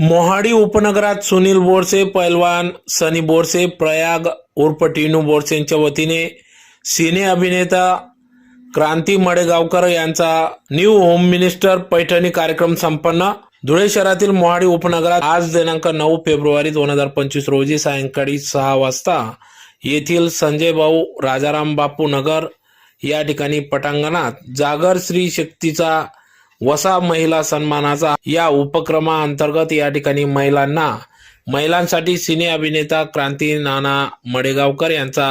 मोहाडी उपनगरात सुनील बोरसे पैलवान सनी बोरसे प्रयाग उर्फ टिनू बोरसेंच्या वतीने सिने अभिनेता क्रांती मडेगावकर यांचा न्यू होम मिनिस्टर पैठणी कार्यक्रम संपन्न. धुळे शहरातील मोहाडी उपनगरात आज दिनांक नऊ फेब्रुवारी दोन हजार पंचवीस रोजी सायंकाळी सहा वाजता येथील संजय भाऊ राजाराम बापू नगर या ठिकाणी पटांगणात जागर श्री शक्तीचा वसा महिला सन्मानाचा या उपक्रमाअंतर्गत या ठिकाणी महिलांना महिलांसाठी सिने अभिनेता क्रांती नाना मडेगावकर यांचा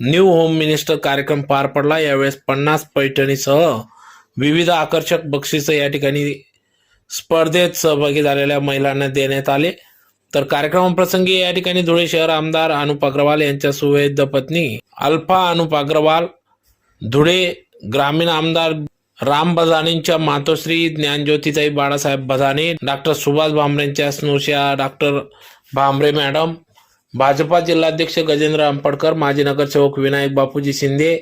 न्यू होम मिनिस्टर कार्यक्रम पार पडला. यावेळेस पन्नास पैठणीसह विविध आकर्षक बक्षिसं या ठिकाणी स्पर्धेत सहभागी झालेल्या महिलांना देण्यात आले. तर कार्यक्रमाप्रसंगी या ठिकाणी धुळे शहर आमदार अनुप अग्रवाल यांच्या सुवेद पत्नी अल्फा अनुप अग्रवाल धुळे ग्रामीण आमदार राम बजाणेंच्या मातोश्री ज्ञानज्योतिताई बाळासाहेब बजाणे डॉक्टर सुभाष भामरेंच्या स्नुषा डॉक्टर भामरे मॅडम भाजपा जिल्हाध्यक्ष गजेंद्र अंपडकर माजी नगरसेवक विनायक बापूजी शिंदे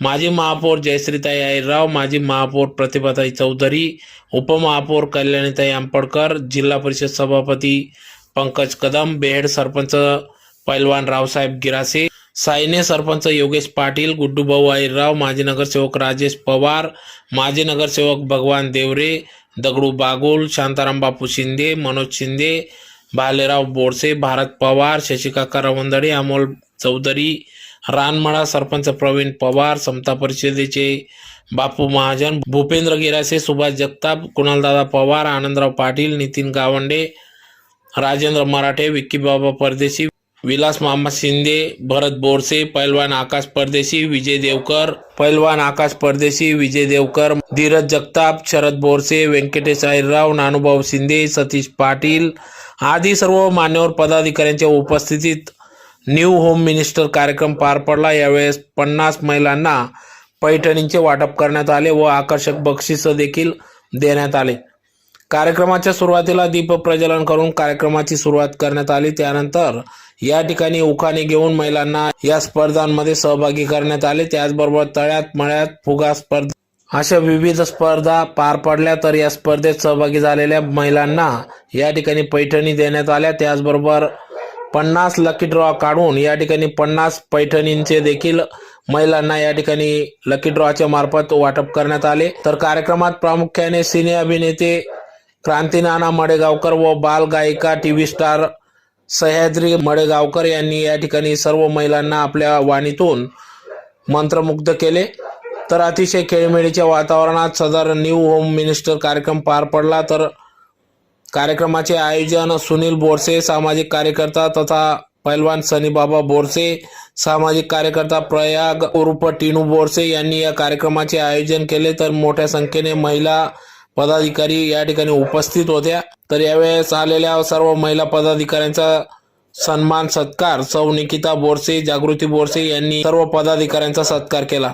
माजी महापौर जयश्रीताई आईराव माजी महापौर प्रतिभाताई चौधरी उपमहापौर कल्याणीताई अंपडकर जिल्हा परिषद सभापती पंकज कदम बेहेड सरपंच पैलवान रावसाहेब गिरासे सायने सरपंच योगेश पाटील गुड्डूभाऊ आईराव माजी नगरसेवक राजेश पवार माजी नगरसेवक भगवान देवरे दगडू बागुल शांताराम बापू शिंदे मनोज शिंदे भालेराव बोरसे भारत पवार शशिकाका रवंदडे अमोल चौधरी रानमळा सरपंच प्रवीण पवार समता परिषदेचे बापू महाजन भूपेंद्र गिरासे सुभाष जगताप कुणालदादा पवार आनंदराव पाटील नितीन गावंडे राजेंद्र मराठे विक्कीबाबा परदेशी विलास मोहम्मद शिंदे भरत बोरसे पैलवान आकाश परदेशी विजय देवकर पैलवान आकाश परदेशी विजय देवकर धीरज जगताप शरद बोरसे व्यंकटेश आईरराव नानुभाऊ शिंदे सतीश पाटील आदी सर्व मान्यवर पदाधिकाऱ्यांच्या उपस्थितीत न्यू होम मिनिस्टर कार्यक्रम पार पडला. यावेळेस पन्नास महिलांना पैठणींचे वाटप करण्यात आले व आकर्षक बक्षिस देखील देण्यात आले. कार्यक्रमाच्या सुरुवातीला दीप प्रज्वलन करून कार्यक्रमाची सुरुवात करण्यात आली. त्यानंतर या ठिकाणी उखाणे घेऊन महिलांना या स्पर्धांमध्ये सहभागी करण्यात आले. त्याचबरोबर तळ्यात मळ्यात फुगा स्पर्धा अशा विविध स्पर्धा पार पडल्या तर या स्पर्धेत सहभागी झालेल्या महिलांना या ठिकाणी पैठणी देण्यात आल्या. त्याचबरोबर पन्नास लकी ड्रॉ काढून या ठिकाणी पन्नास पैठणींचे देखील महिलांना या ठिकाणी लकी ड्रॉच्या मार्फत वाटप करण्यात आले. तर कार्यक्रमात प्रामुख्याने सिने अभिनेते क्रांती नाना मडेगावकर व बाल गायिका T V star Sahyadri Madegaonkar यांनी या ठिकाणी सर्व महिलांना आपल्या वाणीतून मंत्रमुग्ध केले. तर अतिशय खेळमेळीच्या वातावरणात सदर न्यू होम मिनिस्टर कार्यक्रम पार पडला. तर कार्यक्रमाचे आयोजन सुनील बोरसे सामाजिक कार्यकर्ता तथा पैलवान सनीबाबा बोरसे सामाजिक कार्यकर्ता प्रयाग उर्फ टिनू बोरसे यांनी या कार्यक्रमाचे आयोजन केले. तर मोठ्या संख्येने महिला पदाधिकारी या ठिकाणी उपस्थित होत्या. तर यावेळेस आलेल्या सर्व महिला पदाधिकाऱ्यांचा सन्मान सत्कार सौ निकिता बोरसे जागृती बोरसे यांनी सर्व पदाधिकाऱ्यांचा सत्कार केला.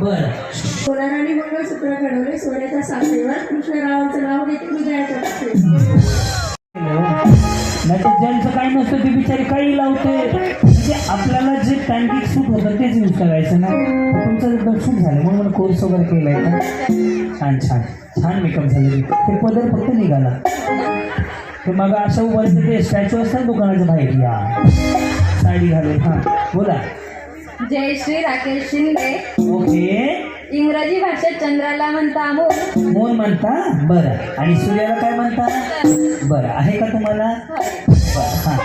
बर. सोनाराने मंगळसूत्र घडवले ज्यांचं काही नसतं ते बिचारी काही लावते. म्हणजे आपल्याला जे टँकिक सूट होतं तेच यूज करायचं ना. तुमचं एकदम सूट झालं म्हणून मला कोर्स वगैरे केलाय का छान छान. छान मेकअप झाले. ते पदर फक्त निघाला. ते मग असं उभारते ते स्टॅच्यू असतात दुकानाच्या बाहेर. या. साडी घालून हां बोला. जय श्री राकेश शिंदे. ओके. इंग्रजी भाषेत चंद्राला म्हणता अमोल. मोर म्हणता? बरं. आणि सूर्याला काय म्हणता? बरं. आहे का तुम्हाला? बरं हां.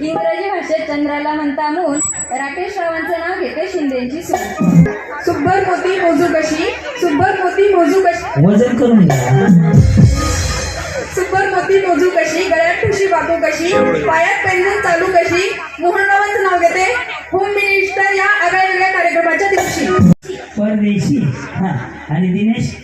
इंग्रजी भाषेत चंद्राला म्हणता मूल राकेश रावांचं नाव घेते शिंदेची सुब्बर मोती मोजू कशी? सुब्बर मोती मोजू कशी? वजन करून घ्या. सुब्बर मोती मोजू कशी गळ्यात ठुशी बांधू कशी पायात पेंडून चालू कशी मोहनरावांचं नाव घेते होम मिनिस्टर या आगळ्या वेगळ्या कार्यक्रमाच्या दिवशी. परदेशी हा. आणि दिनेश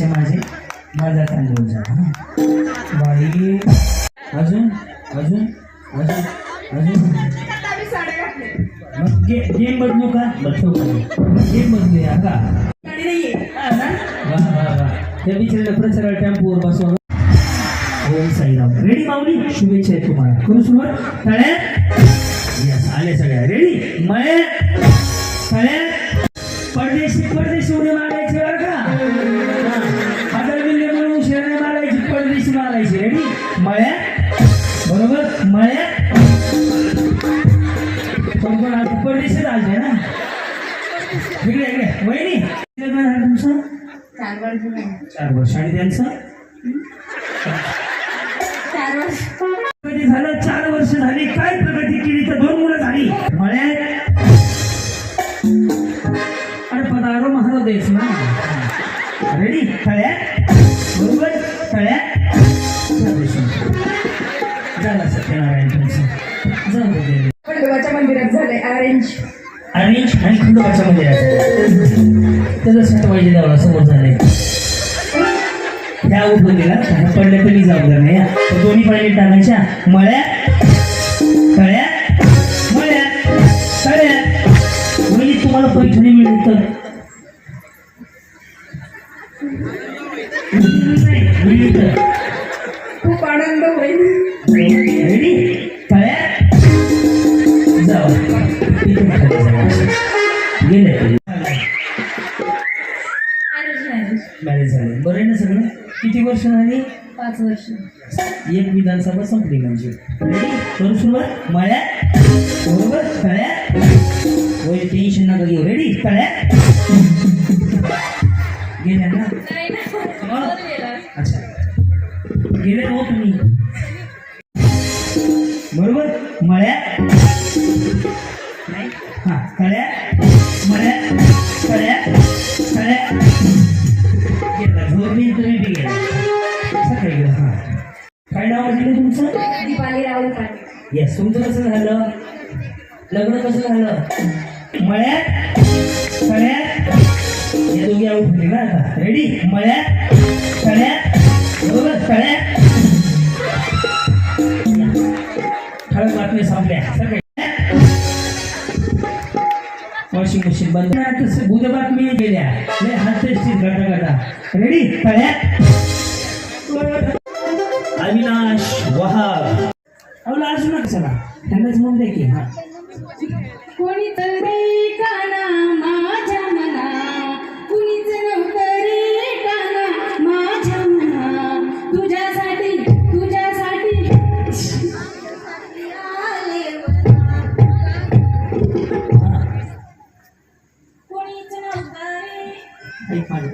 असे माझे माझा तांदूळ जा बाई अजून अजून अजून अजून. मग गे गेम बदलू का? बदलू का? गेम बदलूया का? वा वा वा. त्या बिचाऱ्याला प्रचार टेम्पोवर बसवा ओम साईराम. रेडी माऊली? शुभेच्छा आहे तुम्हाला. करू सुरुवात. तळ्या यस आले सगळ्या. रेडी मळे तळ्या आलते ना? इकडे इकडे. वहिनी लग्न झालं तुमचं? चार वर्ष चार वर्ष. आणि त्यांचं? चार वर्ष. प्रगती झालं चार वर्ष झाली. काय प्रगती केली? तर दोन मुलं झाली. मळ्यात अरे पदारो महाराज देश ना. रेडी तळ्या बरोबर? तळ्या झाला सत्यनारायण तुमचं. जाऊ दे देवी. खंडोबाच्या मंदिरात झाले अरेंज आणि खंडोबाच्या मंदिरात त्याचं सट पाहिजे द्यावा समोर झालंय त्या काही पडल्या तरी जबाबदार नाही दोन्ही पाहिजे टाकायच्या. मळ्या तळ्या मळ्या तळ्या. म्हणजे तुम्हाला पैठणी मिळेल तर. खूप आनंद होईल. वर्ष झाली? पाच वर्ष. एक विधानसभा संपली म्हणजे. करू सुरुवात? मळ्या बरोबर? तळ्या होय टेन्शन नका घेऊ. रेडी तळ्या गेल्या ना? अच्छा. गेले हो तुम्ही? बरोबर? मळ्या तुमचं कसं झालं? लग्न कसं झालं? मळ्यात? सळ्यात? या दोघी आऊट ना आता. रेडी मळ्यात? सळ्यात? बरोबर? सळ्यात? ठळक बातम्या संपल्या. सगळे. वॉशिंग मशीन बंद. तसं बातमी गेल्या. लय हात गटा गटा रेडी सळ्यात?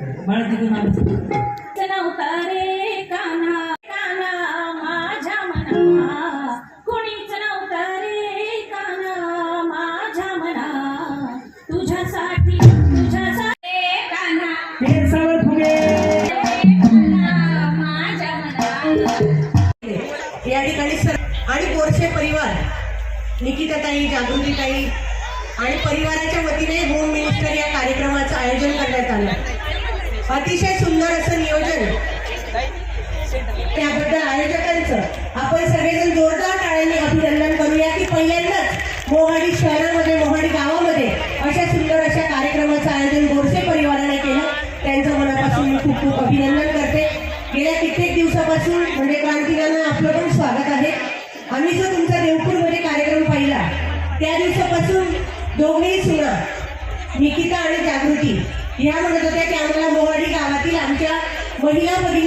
रे एक नव्हता रे काना काना माझ्या मना कोणीच नव्हता रे काना माझ्या मना तुझ्यासाठी तुझ्यासाठी काना ते सावर फुगे काना माझ्या मना या ठिकाणी सर आणि बोरसे परिवार. निकिताताई जागृतीताई आणि परिवाराच्या वतीने अतिशय सुंदर असं नियोजन. त्याबद्दल आयोजकांचं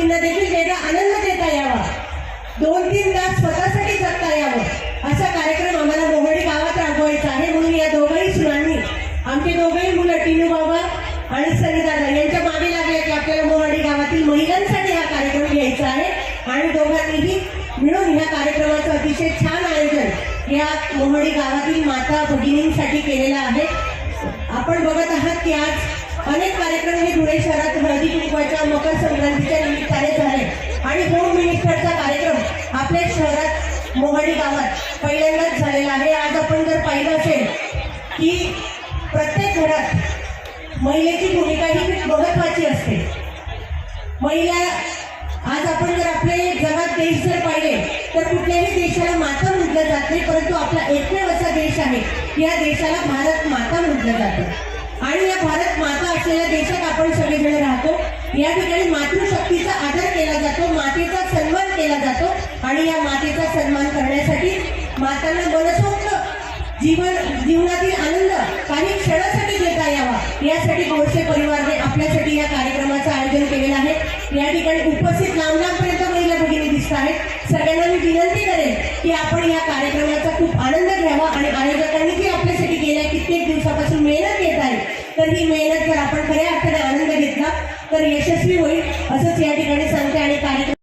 महिला देखील वेगळा आनंद देता यावा. दोन तीन तास स्वतःसाठी जगता यावं. असा कार्यक्रम आम्हाला मोहाडी गावात राबवायचा आहे. म्हणून या दोघंही सुनांनी आमचे दोघंही मुलं टिनू बाबा आणि सनीदादा यांच्या मागे लागले की आपल्याला मोहाडी गावातील महिलांसाठी हा कार्यक्रम घ्यायचा आहे. आणि दोघांनीही मिळून ह्या कार्यक्रमाचं अतिशय छान आयोजन या मोहडी गावातील माता भगिनींसाठी केलेलं आहे. आपण बघत आहात की आज अनेक कार्यक्रम हे धुळे शहरात हळदी कुंकवाच्या मकर संक्रांतीच्या निमित्ताने झाले. आणि होम मिनिस्टरचा कार्यक्रम आपल्या शहरात मोहाडी गावात पहिल्यांदाच झालेला आहे. आज आपण जर पाहिलं असेल की प्रत्येक घरात महिलेची भूमिका ही खूप महत्वाची असते. महिला आज आपण जर आपले जगात देश जर पाहिले तर कुठल्याही देशाला माता म्हटलं जात नाही परंतु आपला एकमेव असा देश आहे. या देशाला भारत माता म्हटलं जातं. आणि या भारत माता असलेल्या देशात आपण सगळेजण राहतो. या ठिकाणी मातृशक्तीचा आदर केला जातो मातेचा सन्मान केला जातो आणि या मातेचा सन्मान करण्यासाठी मातांना मनसोक्त जीवन जीवनातील आनंद काही क्षणासाठी देता यावा. यासाठी गोडसे परिवारने आपल्यासाठी या कार्यक्रमाचं आयोजन केलेलं आहे. या ठिकाणी उपस्थित लांब लांबपर्यंत महिला भगिनी दिसत आहेत. सगळ्यांना मी विनंती करेन की आपण या कार्यक्रमाचा खूप आनंद घ्यावा आणि आयोजकांनी की आपल्या गेल्या कित्येक दिवसापासून मेहनत घेत आहे. तर ही मेहनत जर आपण खऱ्या अर्थाने आनंद घेतला तर यशस्वी होईल असंच या ठिकाणी सांगते आणि कार्यक्रम